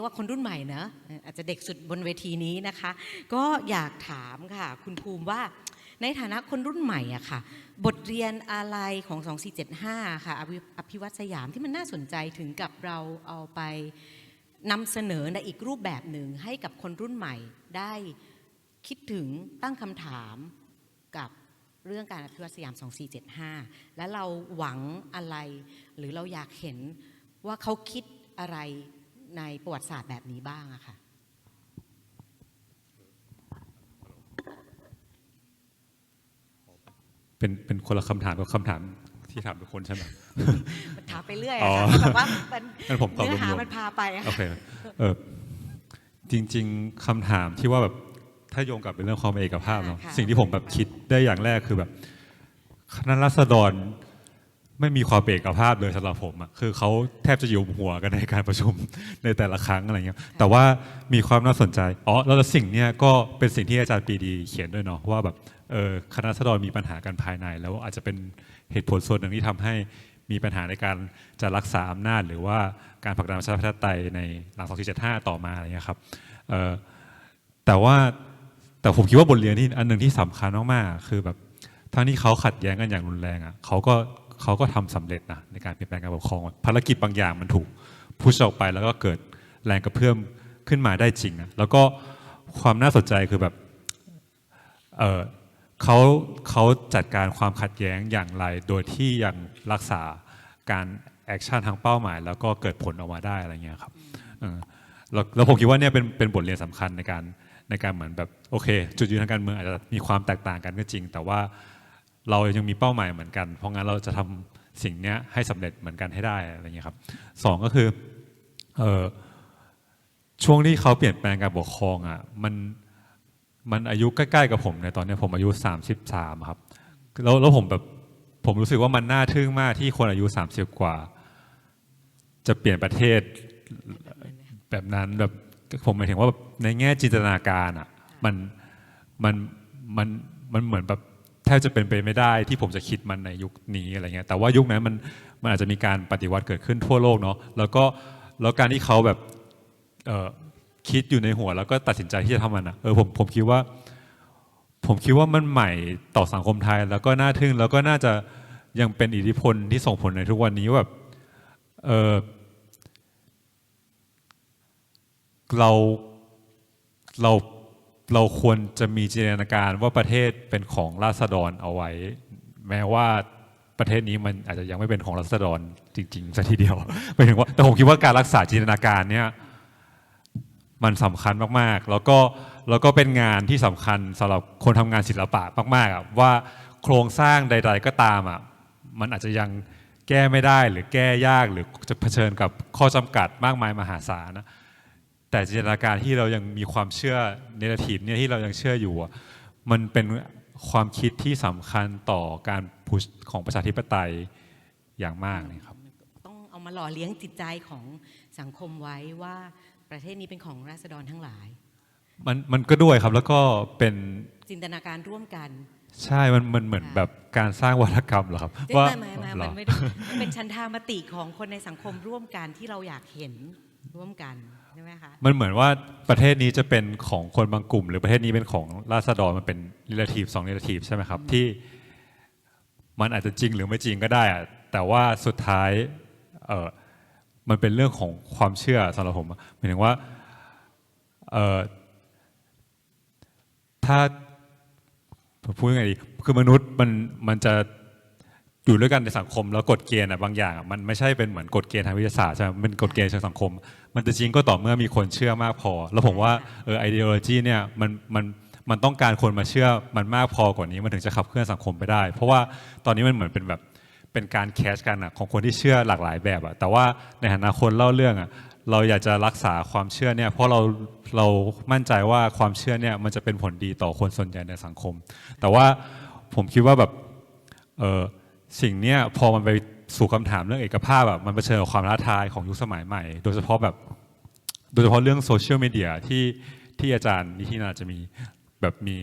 ยกว่าคนรุ่นใหม่เนอะอาจจะเด็กสุดบนเวทีนี้นะคะ ก็อยากถามค่ะ คุณภูมิว่าในฐานะคนรุ่นใหม่อะค่ะ บทเรียนอะไรของ 2475 ค่ะอภิอภิวัตสยามที่มันน่าสนใจถึงกับเราเอาไปนำเสนอในอีกรูปแบบหนึ่งให้กับคนรุ่นใหม่ได้คิดถึงตั้งคำถามกับเรื่องการอภิวัตสยาม 2475 และเราหวังอะไร หรือเราอยากเห็นว่าเขาคิดอะไร ในประวัติศาสตร์แบบนี้บ้างอะค่ะเป็นเป็นคนละคำถามกับคำถามที่ถามทุกคนใช่ไหมมันถามไปเรื่อยอ๋อะอค่ะแบบว่ามันงั้นผมตอบเนื้อหารวมๆมันพาไปอะโอค่ะเคเออจริง ๆคำถามที่ว่าแบบถ้าโยงกลับเป็นเรื่องความเอกภาพเนาะสิ่งที่ผมแบบคิดได้อย่างแรกคือแบบคณะรัษฎร ไม่มีความเอกภาพเลยสำหรับผมอะคือเขาแทบจะอยู่หัวกันในการประชุมในแต่ละครั้งอะไรเงี้ยแต่ว่ามีความน่าสนใจอ๋อแล้วสิ่งเนี้ยก็เป็นสิ่งที่อาจารย์ปรีดีเขียนด้วยเนาะว่าแบบเออคณะรัษฎรมีปัญหากันภายใน แล้วอาจจะเป็นเหตุผลส่วนหนึ่งที่ทำให้มีปัญหาในการจะรักษาอำนาจ หรือว่าการผลักดันประชาธิปไตยในหลัง2475 ต่อมาอะไรเงี้ยครับเออแต่ว่าแต่ผมคิดว่าบทเรียนที่อันหนึ่งที่สำคัญมากๆคือแบบทั้งที่เขาขัดแย้งกันอย่างรุนแรงอะเขาก็ เขาก็ทำสำเร็จนะในการเปลี่ยนแปลงการปกครองภารกิจบางอย่างมันถูกพุชออกไปแล้วก็เกิดแรงกระเพื่อมขึ้นมาได้จริงอะแล้วก็ความน่าสนใจคือแบบเออเขาเขาจัดการความขัดแย้งอย่างไร โดยที่ยังรักษาการแอคชั่นทางเป้าหมาย แล้วก็เกิดผลออกมาได้อะไรเงี้ยครับเออแล้วผมคิดว่าเนี่ยเป็นเป็นบทเรียนสำคัญในการในการเหมือนแบบโอเค จุดยืนทางการเมืองอาจจะมีความแตกต่างกันก็จริง แต่ว่า เรายังมีเป้าหมายเหมือนกัน เพราะงั้นเราจะทำสิ่งนี้ให้สำเร็จเหมือนกันให้ได้อะไรเงี้ยครับสองก็คือเออช่วงที่เขาเปลี่ยนแปลงการปกครองอะมันมันอายุใกล้ๆกับผมในตอนนี้ผมอายุ 33 ครับ แล้วแล้วผมแบบผมรู้สึกว่ามันน่าทึ่งมากที่คนอายุ 30 กว่า จะเปลี่ยนประเทศแบบนั้นแบบผมหมายถึงว่าในแง่จินตนาการอะมันมันมันมันเหมือนแบบ ทบจะเป็นไปไม่ได้ที่ผมจะคิดมันในยุคนี้อะไรเงี้ยแต่ว่ายุคนั้นมันมันอาจจะมีการปฏิวัติเกิดขึ้นทั่วโลกเนาะแล้วก็แล้วการที่เขาแบบเออคิดอยู่ในหัว แล้วก็ตัดสินใจที่จะทำมันอะเออผมผมคิดว่า ผมคิดว่ามันใหม่ต่อสังคมไทย แล้วก็น่าทึ่งแล้วก็น่าจะยังเป็นอิทธิพลที่ส่งผลในทุกวันนี้ว่าแบบเออเราเรา เราควรจะมีจินตนาการว่าประเทศเป็นของราษฎรเอาไว้ แม้ว่าประเทศนี้มันอาจจะยังไม่เป็นของราษฎรจริงๆสัทีเดียวหมายถึงว่าแต่ผมคิดว่าการรักษาจินตนาการเนี่ยมันสำคัญมากๆ แล้วก็แล้วก็เป็นงานที่สำคัญสำหรับคนทำงานศิลปะมากๆว่าโครงสร้างใด ๆก็ตามอะมันอาจจะยังแก้ไม่ได้หรือแก้ยากหรือจะเผชิญกับข้อจำกัดมากมายมหาศาลนะ แต่จินตนาการที่เรายังมีความเชื่อเนรทีฟเนี่ยที่เรายังเชื่ออยู่อะมันเป็นความคิดที่สำคัญต่อการพุชของประชาธิปไตยอย่างมากเลยครับ ต้องเอามาหล่อเลี้ยงจิตใจของสังคมไว้ว่าประเทศนี้เป็นของราษฎรทั้งหลาย มันมันก็ด้วยครับแล้วก็เป็นจินตนาการร่วมกัน ใช่มันมันเหมือนค่ะแบบการสร้างวัฒกรรมเหรอครับไม่ว่าไม่ไม่เหรมัอนไม่ได้มันเป็นชันทามติของคนในสังคมร่วมกันที่เราอยากเห็นร่วมกัน ใช่ไหมคะมันเหมือนว่าประเทศนี้จะเป็นของคนบางกลุ่ม หรือประเทศนี้เป็นของราษฎรมันเป็น relative สอง relative ใช่ไหมครับ ที่มันอาจจะจริงหรือไม่จริงก็ได้อะแต่ว่าสุดท้ายเออมันเป็นเรื่องของความเชื่อสำหรับผมหมายถึงว่าเออถ้าผมพูดยังไงดีคือมนุษย์มันมันจะ อยู่ด้วยกันในสังคมแล้วกฎเกณฑ์อะบางอย่างอะมันไม่ใช่เป็นเหมือนกฎเกณฑ์ทางวิทยาศาสตร์ใช่ไหมมันเป็นกฎเกณฑ์เชิงสังคม มันจะจริงก็ต่อเมื่อมีคนเชื่อมากพอ แล้วผมว่าเออไอเดโอโลจีเนี่ยมันมันมันต้องการคนมาเชื่อมันมากพอกว่านี้มันถึงจะขับเคลื่อนสังคมไปได้ เพราะว่าตอนนี้มันเหมือนเป็นแบบเป็นการแคชกันอะของคนที่เชื่อหลากหลายแบบอะแต่ว่าในฐานะคนเล่าเรื่องอะเราอยากจะรักษาความเชื่อเนี่ยเพราะเราเรามั่นใจว่าความเชื่อเนี่ยมันจะเป็นผลดีต่อคนส่วนใหญ่ในสังคม แต่ว่าผมคิดว่าแบบเออ สิ่งเนี้ยพอมันไปสู่คำถามเรื่องเอกภาพแบบมันเผชิญกับความท้าทายของยุคสมัยใหม่ โดยเฉพาะแบบโดยเฉพาะเรื่องโซเชียลมีเดียที่ที่อาจารย์นิธินาจะมีแบบมี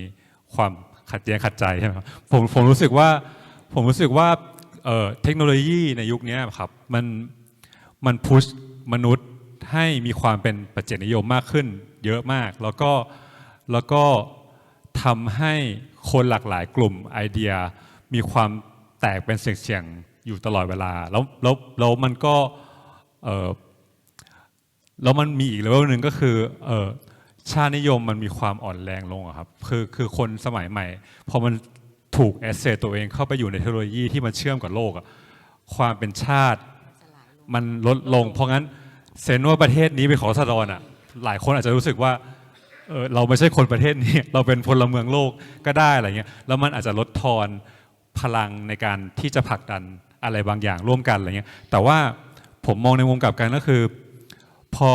ความขัดแย้งขัดใจใช่ไหมครับผมผมรู้สึกว่าผมรู้สึกว่าเอ่อเทคโนโลยีในยุคนี้ครับมันมันพุชมนุษย์ให้มีความเป็นปัจเจกนิยมมากขึ้น เยอะมาก แล้วก็แล้วก็ทำให้คนหลากหลายกลุ่มไอเดียมีความ แตกเป็นเสี่ยงๆอยู่ตลอดเวลา แล้วแล้วแล้วมันก็เออแล้วมันมีอีกเลเวลหนึ่งก็คือเออชาตินิยมมันมีความอ่อนแรงลงครับคือคือคนสมัยใหม่พอมันถูกแอสเซทตัวเองเข้าไปอยู่ในเทคโนโลยีที่มันเชื่อมกับโลกอะความเป็นชาติมันลดลง เพราะงั้นเซนว่าประเทศนี้เป็นของรัษฎรอะหลายคนอาจจะรู้สึกว่าเออเราไม่ใช่คนประเทศนี้ เราเป็นพลเมืองโลกก็ได้อะไรเงี้ยแล้วมันอาจจะลดทอน พลังในการที่จะผลักดันอะไรบางอย่างร่วมกันอะไรเงี้ยแต่ว่าผมมองในมุมกลับกันก็คือ พอ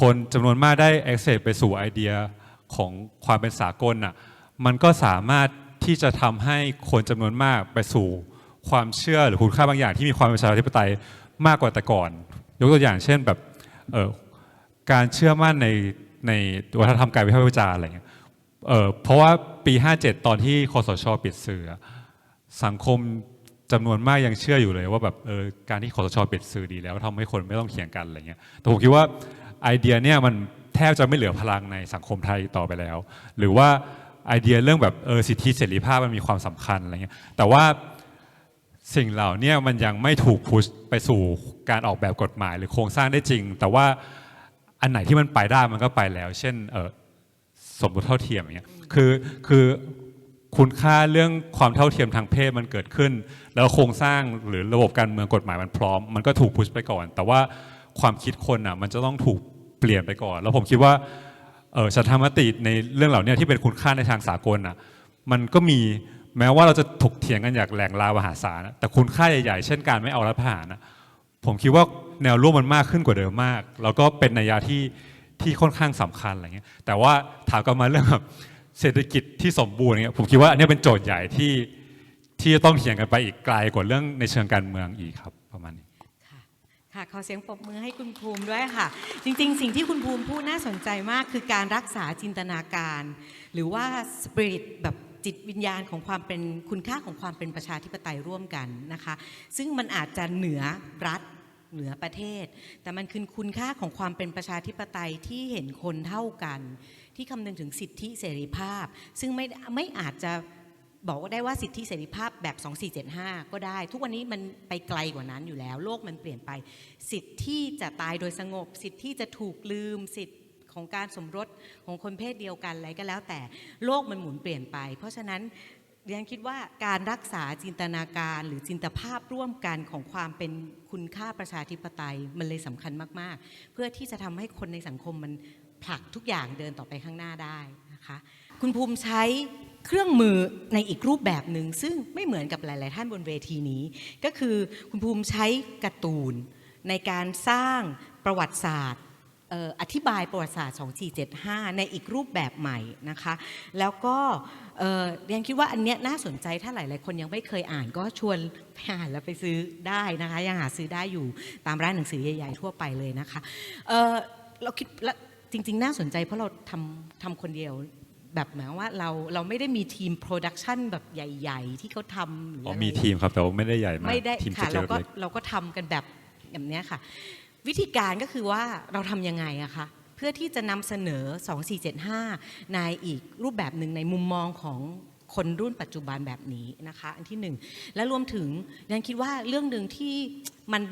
คนจำนวนมากได้ access ไปสู่ไอเดียของความเป็นสากลอะมันก็สามารถที่จะทำให้คนจำนวนมากไปสู่ความเชื่อหรือคุณค่าบางอย่างที่มีความเป็นประชาธิปไตยมากกว่าแต่ก่อน ยกตัวอย่างเช่นแบบเออการเชื่อมั่นในในวัฒนธรรมการวิพากษ์วิจารณ์อะไรเงี้ยเออเพราะว่าปี 57 ตอนที่คอสชปิดสื่อ สังคมจำนวนมากยังเชื่ออยู่เลยว่าแบบเออการที่คอสชเปิดสื่อดีแล้วทำให้คนไม่ต้องเถียงกันอะไรเงี้ยแต่ผมคิดว่าไอเดียเนี่ยมันแทบจะไม่เหลือพลังในสังคมไทยต่อไปแล้ว หรือว่าไอเดียเรื่องแบบเออสิทธิเสรีภาพมันมีความสำคัญอะไรเงี้ยแต่ว่าสิ่งเหล่านี้มันยังไม่ถูกพุชไปสู่การออกแบบกฎหมายหรือโครงสร้างได้จริง แต่ว่าอันไหนที่มันไปได้มันก็ไปแล้ว เช่นเออสมรสเท่าเทียมอย่างเงี้ยคือคือ คุณค่าเรื่องความเท่าเทียมทางเพศมันเกิดขึ้น แล้วโครงสร้างหรือระบบการเมืองกฎหมายมันพร้อม มันก็ถูกพุชไปก่อน แต่ว่าความคิดคนอะมันจะต้องถูกเปลี่ยนไปก่อน แล้วผมคิดว่าเออฉันธรรมติในเรื่องเหล่านี้ที่เป็นคุณค่าในทางสากลอะมันก็มีแม้ว่าเราจะถกเถียงกันอย่างแหลงลาวมหาศาลแต่คุณค่าใหญ่ๆ เช่นการไม่เอารัฐประหารนะผมคิดว่าแนวร่วมมันมากขึ้นกว่าเดิมมาก แล้วก็เป็นนัยยะที่ที่ค่อนข้างสำคัญอะไรเงี้ยแต่ว่าถามกลับมาเรื่องแบบ เศรษฐกิจที่สมบูรณ์เงี้ยผมคิดว่าอันนี้เป็นโจทย์ใหญ่ที่ที่จะต้องเถียงกันไปอีกไกลกว่าเรื่องในเชิงการเมืองอีกครับประมาณนี้ค่ะค่ะขอเสียงปรบมือให้คุณภูมิด้วยค่ะ จริงๆ สิ่งที่คุณภูมิพูดน่าสนใจมากคือการรักษาจินตนาการ หรือว่าสปิริตแบบจิตวิญญาณของความเป็นคุณค่าของความเป็นประชาธิปไตยร่วมกันนะคะ ซึ่งมันอาจจะเหนือรัฐเหนือประเทศ แต่มันคือคุณค่าของความเป็นประชาธิปไตยที่เห็นคนเท่ากัน ที่คำนึงถึงสิทธิเสรีภาพ ซึ่งไม่ไม่อาจจะบอกว่าได้ว่าสิทธิเสรีภาพแบบ 2475 ก็ได้ ทุกวันนี้มันไปไกลกว่านั้นอยู่แล้ว โลกมันเปลี่ยนไป สิทธิที่จะตายโดยสงบ สิทธิที่จะถูกลืมสิทธิของการสมรสของคนเพศเดียวกันอะไรก็แล้วแต่โลกมันหมุนเปลี่ยนไป เพราะฉะนั้นเรียนคิดว่าการรักษาจินตนาการหรือจินตภาพร่วมกันของความเป็นคุณค่าประชาธิปไตยมันเลยสำคัญมาก ๆ เพื่อที่จะทำให้คนในสังคมมัน ผลักทุกอย่างเดินต่อไปข้างหน้าได้นะคะคุณภูมิใช้เครื่องมือในอีกรูปแบบหนึ่งซึ่งไม่เหมือนกับหลาย ๆ ท่านบนเวทีนี้ ก็คือคุณภูมิใช้การ์ตูนในการสร้างประวัติศาสตร์ออธิบายประวัติศาสตร์ 2475 ในอีกรูปแบบใหม่นะคะ แล้วก็เรียนคิดว่าอันเนี้ยน่าสนใจถ้าหลาย ๆ คนยังไม่เคยอ่านก็ชวนไปอ่านแล้วไปซื้อได้นะคะ ยังหาซื้อได้อยู่ตามร้านหนังสือใหญ่ ๆ ทั่วไปเลยนะคะเเราคิดและ จริง ๆ น่าสนใจเพราะเราทำทำคนเดียวแบบหมายว่าเราเราไม่ได้มีทีมโปรดักชันแบบใหญ่ ๆ ที่เขาทำหรืออ๋ออะไรมีทีมครับแต่ว่าไม่ได้ใหญ่มากไม่ได้ทีมค่ะจะเราก็เล็กเราก็ทำกันแบบแบบเนี้ยค่ะ วิธีการก็คือว่าเราทำยังไงอะคะเพื่อที่จะนำเสนอ 2475 ในอีกรูปแบบหนึ่งในมุมมองของคนรุ่นปัจจุบันแบบนี้นะคะ อันที่หนึ่งและรวมถึงยังคิดว่าเรื่องหนึ่งที่มัน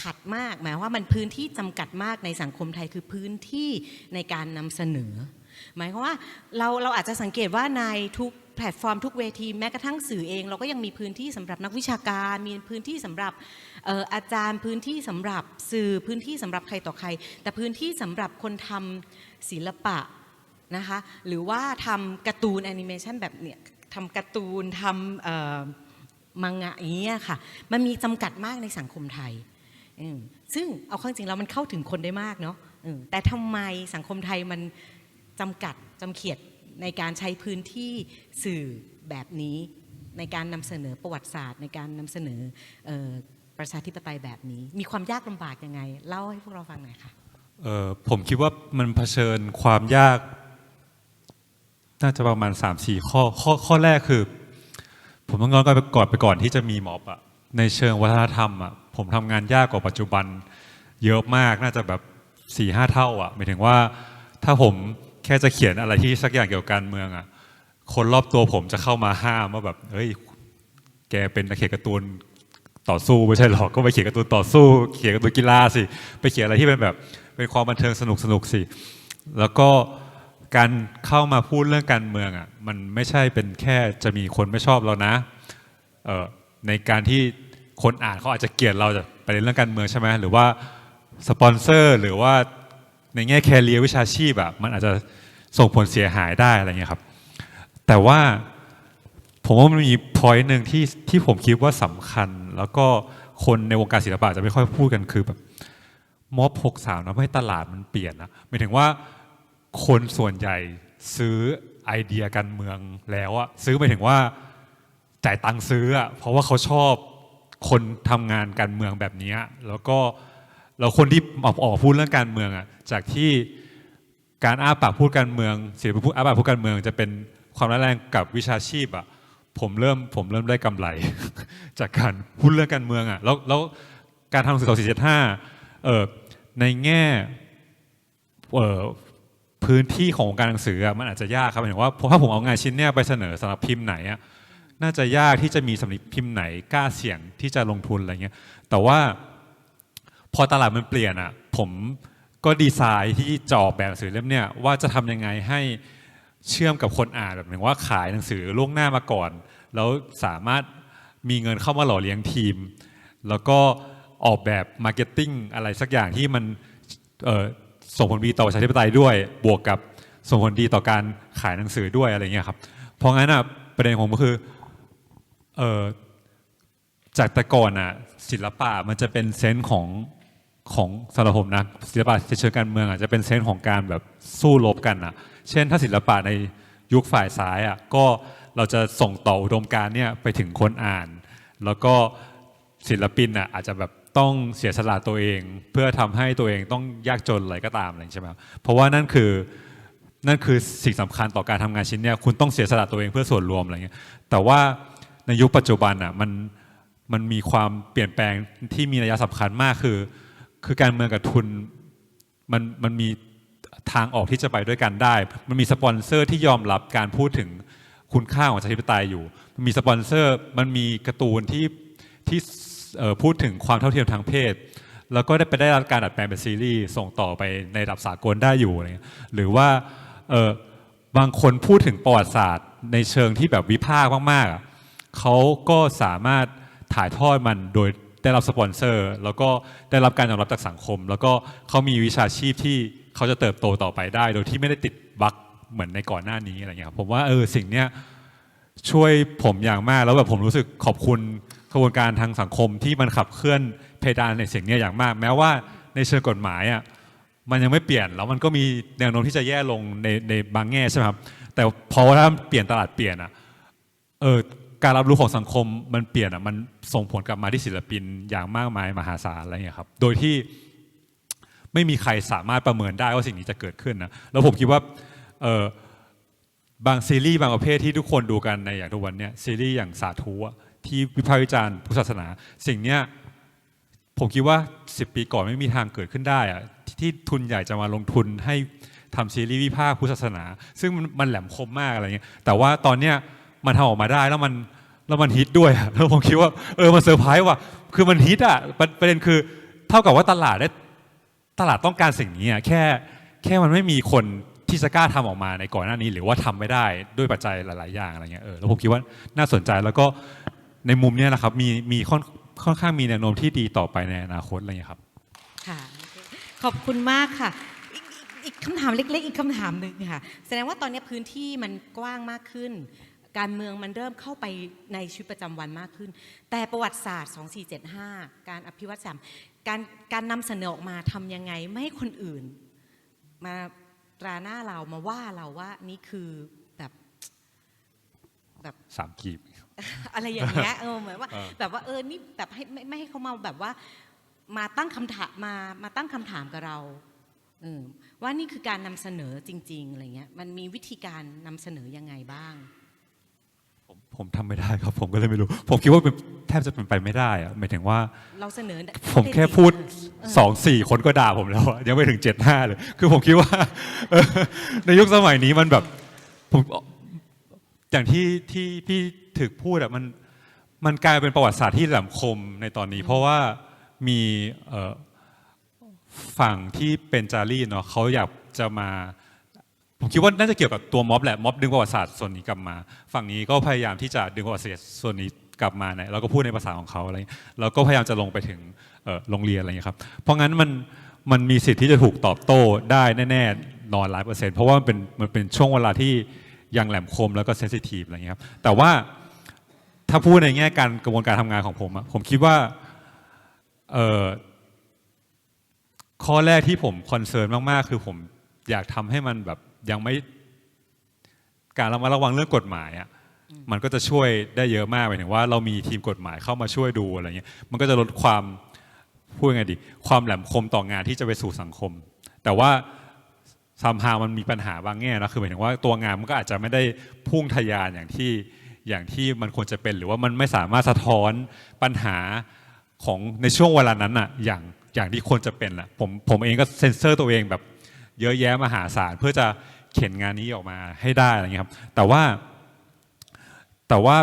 ขัดมากหมายว่ามันพื้นที่จำกัดมากในสังคมไทยคือพื้นที่ในการนำเสนอ หมายความว่าเราเราอาจจะสังเกตว่าในทุกแพลตฟอร์มทุกเวทีแม้กระทั่งสื่อเอง เราก็ยังมีพื้นที่สำหรับนักวิชาการ มีพื้นที่สำหรับอออาจารย์พื้นที่สำหรับสื่อพื้นที่สำหรับใครต่อใคร แต่พื้นที่สำหรับคนทำศิลปะนะคะหรือว่าทำการ์ตูนแอนิเมชันแบบเนี้ยทำการ์ตูนทำมังงะอย่างเงี้ยค่ะ มันมีจำกัดมากในสังคมไทย ซึ่งเอาเข้าจริงแล้วมันเข้าถึงคนได้มากเนาะอืมแต่ทำไมสังคมไทยมันจำกัดจำเขียดในการใช้พื้นที่สื่อแบบนี้ ในการนำเสนอประวัติศาสตร์ ในการนำเสนอเออประชาธิปไตยแบบนี้ มีความยากลำบากยังไง เล่าให้พวกเราฟังหน่อยค่ะเอ่อผมคิดว่ามันเผชิญความยาก น่าจะประมาณ 3 4 ข้อข้อข้อแรกคือ ผมต้องย้อนกลับไปก่อนไปก่อนที่จะมีม็อบอะในเชิงวัฒนธรรมอะ ผมทำงานยากกว่าปัจจุบัน เยอะมากน่าจะแบบสี่ห้าเท่าอะหมายถึงว่าถ้าผมแค่จะเขียนอะไรที่สักอย่างเกี่ยวกับการเมืองอะคนรอบตัวผมจะเข้ามาห้ามว่าแบบเฮ้ยแกเป็นนักเขียนการ์ตูนต่อสู้ไม่ใช่หรอกก็ไปเขียนการ์ตูนต่อสู้ เขียนการ์ตูนกีฬาสิไปเขียนอะไรที่เป็นแบบเป็นความบันเทิงสนุกสนุกสิแล้วก็การเข้ามาพูดเรื่องการเมืองอะมันไม่ใช่เป็นแค่จะมีคนไม่ชอบเรานะเออในการที่ คนอ่านเขาอาจจะเกลียดเราจากประเด็นเรื่องการเมืองใช่ไหมหรือว่าสปอนเซอร์หรือว่าในแง่แคเรียวิชาชีพอะมันอาจจะส่งผลเสียหายได้อะไรเงี้ยครับ แต่ว่าผมว่ามันมีพอยต์หนึ่งที่ที่ผมคิดว่าสำคัญ แล้วก็คนในวงการศิลปะจะไม่ค่อยพูดกันคือแบบม็อบหกสามนะให้ตลาดมันเปลี่ยนนะหมายถึงว่าคนส่วนใหญ่ซื้อไอเดียการเมืองแล้วอะซื้อหมายถึงว่าจ่ายตังค์ซื้ออะเพราะว่าเขาชอบ คนทำงานการเมืองแบบนี้แล้วก็แล้วคนที่ออกออกพูดเรื่องการเมืองอะจากที่การอ้าปากพูดการเมืองศิลปินพูดอ้าปากพูดการเมือง จะเป็นความร้ายแรงกับวิชาชีพอะผมเริ่มผมเริ่มได้กำไร จากการพูดเรื่องการเมืองอะแล้วแล้วการทำหนังสือต่อสี่เจ็ดห้าเออในแง่เออพื้นที่ของการหนังสืออะมันอาจจะยากครับหมายถึงว่าถ้าผมเอางานชิ้นเนี้ยไปเสนอสำหรับพิมพ์ไหนอะ น่าจะยากที่จะมีสำนักพิมพ์ไหนกล้าเสี่ยงที่จะลงทุนอะไรเงี้ย แต่ว่าพอตลาดมันเปลี่ยนอะผมก็ดีไซน์ที่จะออกแบบหนังสือเล่มเนี้ยว่าจะทำยังไงให้เชื่อมกับคนอ่านแบบหมายถึงว่าขายหนังสือล่วงหน้ามาก่อน แล้วสามารถมีเงินเข้ามาหล่อเลี้ยงทีม แล้วก็ออกแบบมาร์เก็ตติ้งอะไรสักอย่างที่มันส่งผลดีต่อประชาธิปไตยด้วย บวกกับส่งผลดีต่อการขายหนังสือด้วยอะไรเงี้ยครับเพราะงั้นอะประเด็นของผมก็คือ เออจากแต่ก่อนอะศิลปะมันจะเป็นเซนส์ของของสำหรับผมนะศิลปะเชิงการเมืองอะจะเป็นเซนส์ของการแบบสู้รบกันอะ เช่นถ้าศิลปะในยุคฝ่ายซ้ายอะก็เราจะส่งต่ออุดมการเนี่ยไปถึงคนอ่าน แล้วก็ศิลปินอะอาจจะแบบต้องเสียสละตัวเอง เพื่อทำให้ตัวเองต้องยากจนอะไรก็ตามอะไรใช่ไหมเพราะว่านั่นคือนั่นคือสิ่งสำคัญต่อการทำงานชิ้นเนี้ยคุณต้องเสียสละตัวเองเพื่อส่วนรวมอะไรเงี้ยแต่ว่า ในยุคปัจจุบันอะมันมันมีความเปลี่ยนแปลงที่มีนัยะสำคัญมากคือ คือการเมืองกับทุนมันมันมีทางออกที่จะไปด้วยกันได้ มันมีสปอนเซอร์ที่ยอมรับการพูดถึงคุณค่าของประชาธิปไตยอยู่ มันมีสปอนเซอร์มันมีการ์ตูนที่ที่พูดถึงความเท่าเทียมทางเพศ แล้วก็ได้ไปได้รับการดัดแปลงเป็นซีรีส์ส่งต่อไปในระดับสากลได้อยู่อะไรเงี้ยหรือว่าเออบางคนพูดถึงประวัติศาสตร์ในเชิงที่แบบวิพากษ์มากๆ เขาก็สามารถถ่ายทอดมันโดยได้รับสปอนเซอร์ แล้วก็ได้รับการยอมรับจากสังคม แล้วก็เขามีวิชาชีพที่เขาจะเติบโตต่อไปได้ โดยที่ไม่ได้ติดบั๊กเหมือนในก่อนหน้านี้อะไรเงี้ยครับผมว่าเออสิ่งเนี้ยช่วยผมอย่างมากแล้วแบบผมรู้สึกขอบคุณกระบวนการทางสังคมที่มันขับเคลื่อนเพดานในสิ่งเนี้ยอย่างมาก แม้ว่าในเชิงกฎหมายอะมันยังไม่เปลี่ยนแล้วมันก็มีแนวโน้มที่จะแย่ลงในในบางแง่ใช่ไหมครับแต่พอถ้าเปลี่ยนตลาดเปลี่ยนอะเออ การรับรู้ของสังคมมันเปลี่ยนอะมันส่งผลกลับมาที่ศิลปินอย่างมากมายมหาศาลอะไรเงี้ยครับโดยที่ไม่มีใครสามารถประเมินได้ว่าสิ่งนี้จะเกิดขึ้นนะแล้วผมคิดว่าเออบางซีรีส์บางประเภทที่ทุกคนดูกันในอย่างทุกวันเนี่ยซีรีส์อย่างสาธุที่วิพากษ์วิจารณ์พุทธศาสนา สิ่งเนี้ยผมคิดว่า 10 ปีก่อนไม่มีทางเกิดขึ้นได้อะที่ที่ทุนใหญ่จะมาลงทุนให้ทำซีรีส์วิพากษ์พุทธศาสนา ซึ่งมันแหลมคมมากอะไรเงี้ยแต่ว่าตอนเนี้ย มันทำออกมาได้แล้วมันแล้วมันฮิตด้วยแล้วผมคิดว่าเออมันเซอร์ไพรส์ว่ะคือมันฮิตอะประประเด็นคือเท่ากับว่าตลาดได้ตลาดต้องการสิ่งนี้อะแค่แค่มันไม่มีคนที่จะกล้าทำออกมาในก่อนหน้านี้ หรือว่าทำไม่ได้ด้วยปัจจัยหลาย ๆ อย่างอะไรเงี้ยเออแล้วผมคิดว่าน่าสนใจแล้วก็ในมุมเนี้ยนะครับมีมีค่อนค่อนข้างมีแนวโน้มที่ดีต่อไปในอนาคตอะไรเงี้ยครับค่ะขอบคุณมากค่ะอีกคำถามเล็ก ๆ อีกคำถามหนึ่งค่ะ แสดงว่าตอนนี้พื้นที่มันกว้างมากขึ้น การเมืองมันเริ่มเข้าไปในชีวิตประจำวันมากขึ้น แต่ประวัติศาสตร์ 2475 การอภิวัตสามการการนำเสนอออกมาทำยังไงไม่ให้คนอื่น มาตราหน้าเรามาว่าเราว่านี่คือแบบสามกีบ อะไรอย่างเงี้ยเออเหมือนว่าเออแบบว่าเออนี่แบบให้ไม่ไม่ให้เขามาแบบว่ามาตั้งคำถามมามาตั้งคำถามกับเราเออว่านี่คือการนำเสนอจริง ๆอะไรเงี้ยมันมีวิธีการนำเสนอยังไงบ้าง ผมผมทำไม่ได้ครับ ผมก็เลยไม่รู้ ผมคิดว่าเป็นแทบจะเป็นไปไม่ได้อะหมายถึงว่า เราเสนอผมแค่พูดสองสี่คนก็ด่าผมแล้วอะยังไม่ถึงเจ็ดห้าเลย คือผมคิดว่าเออในยุคสมัยนี้มันแบบผมอย่างที่ที่พี่ถึกพูดอะมันมันกลายเป็นประวัติศาสตร์ที่แหลมคมในตอนนี้ เพราะว่ามีเอ่อฝั่งที่เป็นจารีตเนาะเขาอยากจะมา ผมคิดว่าน่าจะเกี่ยวกับตัวม็อบแหละม็อบดึงประวัติศาสตร์ส่วนนี้กลับมา ฝั่งนี้ก็พยายามที่จะดึงประวัติศาสตร์ส่วนนี้กลับมาเนี่ยแล้วก็พูดในภาษาของเขาอะไรเงี้ยแล้วก็พยายามจะลงไปถึงโรงเรียนอะไรเงี้ครับ เพราะงั้นมันมันมีสิทธิ์ที่จะถูกตอบโต้ได้แน่ๆนอนร้อยเปอร์เซ็นต์เพราะว่ามันเป็นมันเป็นช่วงเวลาที่ยังแหลมคมแล้วก็เซนซิทีฟอะไรเงี้ครับแต่ว่าถ้าพูดในแง่การกระบวนการทำงานของผมอะผมคิดว่าข้อแรกที่ผมคอนเซิร์นมากๆ คือผมอยากทำให้มันแบบ ยังไม่การระมัดระวังเรื่องกฎหมายอะมันก็จะช่วยได้เยอะมากหมายถึงว่าเรามีทีมกฎหมายเข้ามาช่วยดูอะไรเงี้ยมันก็จะลดความพูดยังไงดี ความแหลมคมต่องานที่จะไปสู่สังคม แต่ว่าซัมฮามันมีปัญหาบางแง่นะคือหมายถึงว่าตัวงานมันก็อาจจะไม่ได้พุ่งทะยานอย่างที่อย่างที่มันควรจะเป็น หรือว่ามันไม่สามารถสะท้อนปัญหาของในช่วงเวลานั้นอะอย่างอย่างที่ควรจะเป็นแหละผมผมเองก็เซ็นเซอร์ตัวเองแบบ เยอะแยะมหาศาลเพื่อจะเข็นงานนี้ออกมาให้ได้อะไรเงี้ยครับแต่ว่าแต่ว่า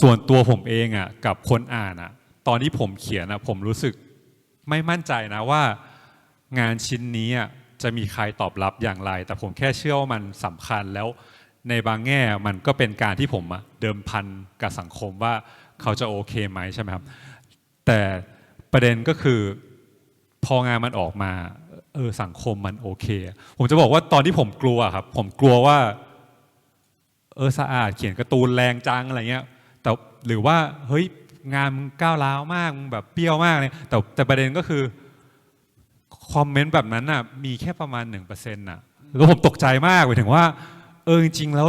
ส่วนตัวผมเองอะกับคนอ่านอะตอนที่ผมเขียนอะผมรู้สึกไม่มั่นใจนะว่างานชิ้นนี้อะจะมีใครตอบรับอย่างไร แต่ผมแค่เชื่อว่ามันสำคัญแล้วในบางแง่มันก็เป็นการที่ผมเดิมพันกับสังคมว่าเขาจะโอเคไหมใช่ไหมครับ แต่ประเด็นก็คือ พองานมันออกมาเออสังคมมันโอเค ผมจะบอกว่าตอนที่ผมกลัวครับ ผมกลัวว่าเออสะอาดเขียนการ์ตูนแรงจังอะไรเงี้ยแต่หรือว่าเฮ้ยงานมึงก้าวร้าวมากมึงแบบเปรี้ยวมากเลยแต่แต่ประเด็นก็คือคอมเมนต์แบบนั้นน่ะมีแค่ประมาณ1%น่ะแล้วผมตกใจมากไปถึงว่าเออจริงๆแล้ว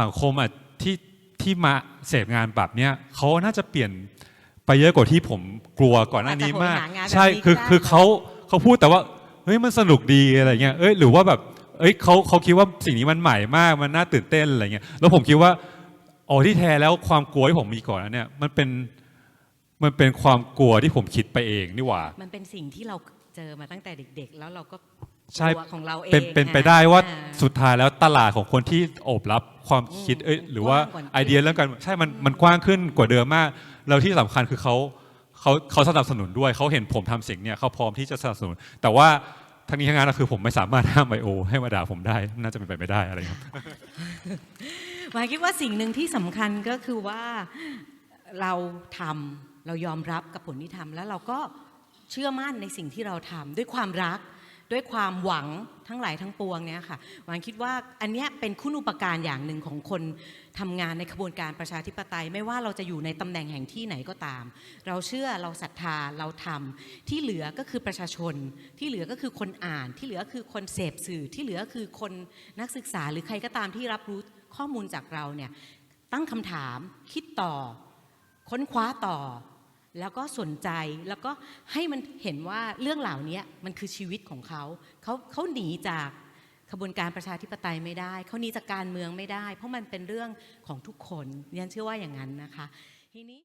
สังคมอะที่ที่มาเสพงานแบบเนี้ยเขาน่าจะเปลี่ยน เยอะกว่าที่ผมกลัวก่อนหน้านี้มากอาจจะโหยหางานแบบใช่นี้คือก็ได้คือเขาเขาพูดแต่ว่าเฮ้ยมันสนุกดีอะไรเงี้ยเอ้ยหรือว่าแบบเอ้ยเขาเขาคิดว่าสิ่งนี้มันใหม่มากมันน่าตื่นเต้นอะไรเงี้ยแล้วผมคิดว่าอ๋อที่แท้แล้วความกลัวที่ผมมีก่อนนั้นเนี่ยมันเป็นมันเป็นความกลัวที่ผมคิดไปเองนี่หว่า มันเป็นสิ่งที่เราเจอมาตั้งแต่เด็ก ๆ แล้วเราก็ใช่กลัวของเราเองเป็นเป็นอะไปได้ว่าอ่สุดท้ายแล้วตลาดของคนที่โอบรับความคิดเอ้ยหรือว่ากว้างกว่าไอเดียเรื่องการใช่มันมันกว้างขึ้นกว่าเดิมมาก แล้วที่สำคัญคือเขาเขาเขาสนับสนุนด้วยเขาเห็นผมทำสิ่งเนี่ยเขาพร้อมที่จะสนับสนุน แต่ว่าทั้งนี้ทั้งนั้นก็คือผมไม่สามารถห้ามไบโอ ให้มาด่าผมได้ น่าจะเป็นไปไม่ได้อะไรครับหมายคิดว่าสิ่งหนึ่งที่สำคัญก็คือว่าเราทำเรายอมรับกับผลที่ทำแล้วเราก็เชื่อมั่นในสิ่งที่เราทำด้วยความรักด้วยความหวังทั้งหลายทั้งปวงเนี่ยค่ะหวานคิดว่าอันเนี้ยเป็นคุณอุปการอย่างหนึ่งของคน ทำงานในขบวนการประชาธิปไตย ไม่ว่าเราจะอยู่ในตำแหน่งแห่งที่ไหนก็ตาม เราเชื่อเราศรัทธาเราทำที่เหลือก็คือประชาชน ที่เหลือก็คือคนอ่าน ที่เหลือคือคนเสพสื่อ ที่เหลือคือคนนักศึกษาหรือใครก็ตามที่รับรู้ข้อมูลจากเราเนี่ยตั้งคำถามคิดต่อ ค้นคว้าต่อ แล้วก็สนใจแล้วก็ให้มันเห็นว่าเรื่องเหล่านี้มันคือชีวิตของเขาเขาเขาหนีจาก ขบวนการประชาธิปไตยไม่ได้ เขานีจากการเมืองไม่ได้ เพราะมันเป็นเรื่องของทุกคนยันเชื่อว่าอย่างนั้นนะคะทีนี้